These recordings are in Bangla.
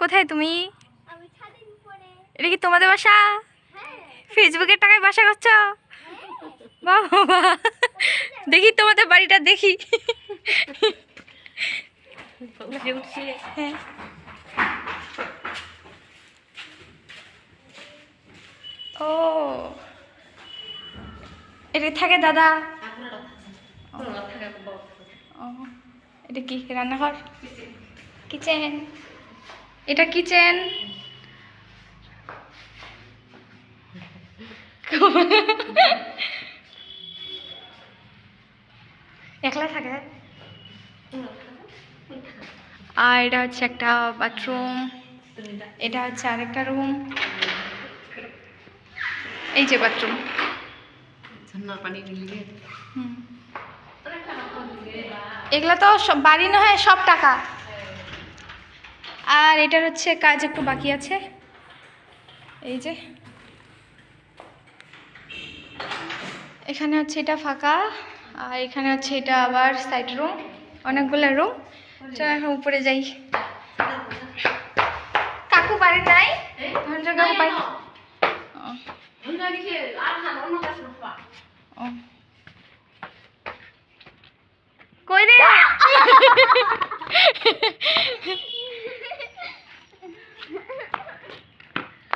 কোথায় তুমি? এটা কি তোমাদের বাসা? হ্যাঁ। ফেসবুকের টাকায় বাসা করছ? বাবা দেখি তোমাদের বাড়িটা দেখি। হ্যাঁ। ও। এটা থাকে দাদা? ও এটা কি? রান্নাঘর? কিচেন। এটা কিচেন। একলা থাকে? আর এটা হচ্ছে একটা বাথরুম। এটা হচ্ছে আরেকটা রুম। এই যে বাথরুম। এগুলো তো সব বাড়ি না হয় সব টাকা। আর এটার হচ্ছে কাজ একটু বাকি আছে। এই যে। এখানে হচ্ছে এটা ফাঁকা আর এখানে হচ্ছে এটা আবার সাইড রুম অনেকগুলো রুম চল এখন উপরে যাই। কাকু বাড়ি নাই? কাকু বাড়ি। কই রে?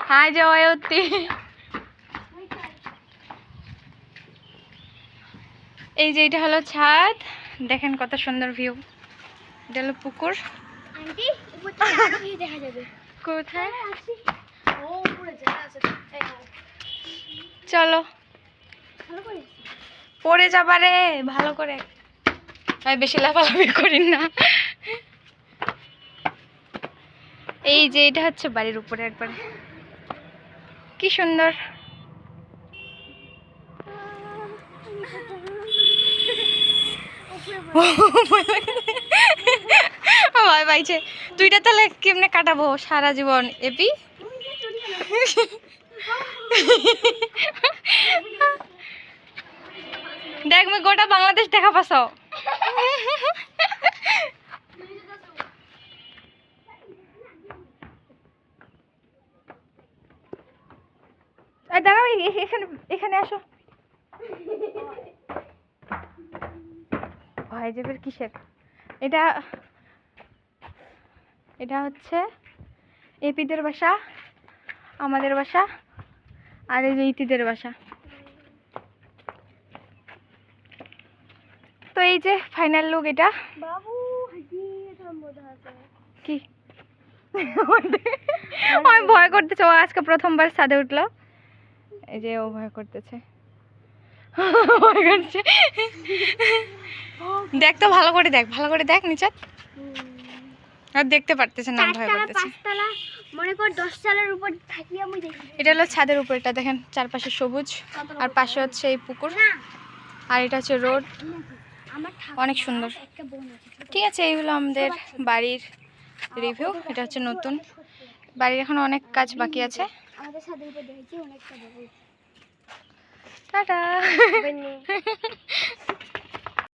হাই জয়তী। এই যে এটা হলো ছাদ। দেখেন কত সুন্দর ভিউ এটা হলো পুকুর। কোথায়? নাও। চলো। ভালো করে পড়ে যাবারে ভালো করে। আমি বেশি লাফালাফি করি না। এই যে এটা হচ্ছে বাড়ির উপরে একবার। কি সুন্দর। ভয় পাইছে তুইটা তাহলে কেমনে কাটাবো? সারা জীবন, এপি? দেখ গোটা বাংলাদেশ দেখা পাস দাঁড়াও এখানে এখানে আসো। ভয় যাবের কিসের? এটা এটা হচ্ছে এপিদের বাসা আমাদের বাসা আর এই যে ইতিদের বাসা। তো এই যে ফাইনাল লুক এটা। বাবু কি? আমি ভয় করতেছে ও আজকে প্রথমবার ছাদে উঠল। এই যে ও ভয় করতেছে। ভয় করছে। দেখ তো ভালো করে দেখ ভালো করে দেখ নিচে আর দেখতে পারতেছে না ভয় করতেছে। মনে কর দশ তলার উপর থাকি আমি দেখি। এটা হলো ছাদের উপরটা দেখেন চারপাশে সবুজ আর পাশে হচ্ছে এই পুকুর। আর এটা হচ্ছে রোড। অনেক সুন্দর। ঠিক আছে এই হলো আমাদের বাড়ির রিভিউ এটা হচ্ছে নতুন। বাড়ির এখন অনেক কাজ বাকি আছে। আমাদের সাথে উপর দেখেছি অনেকটা বড় টাটা।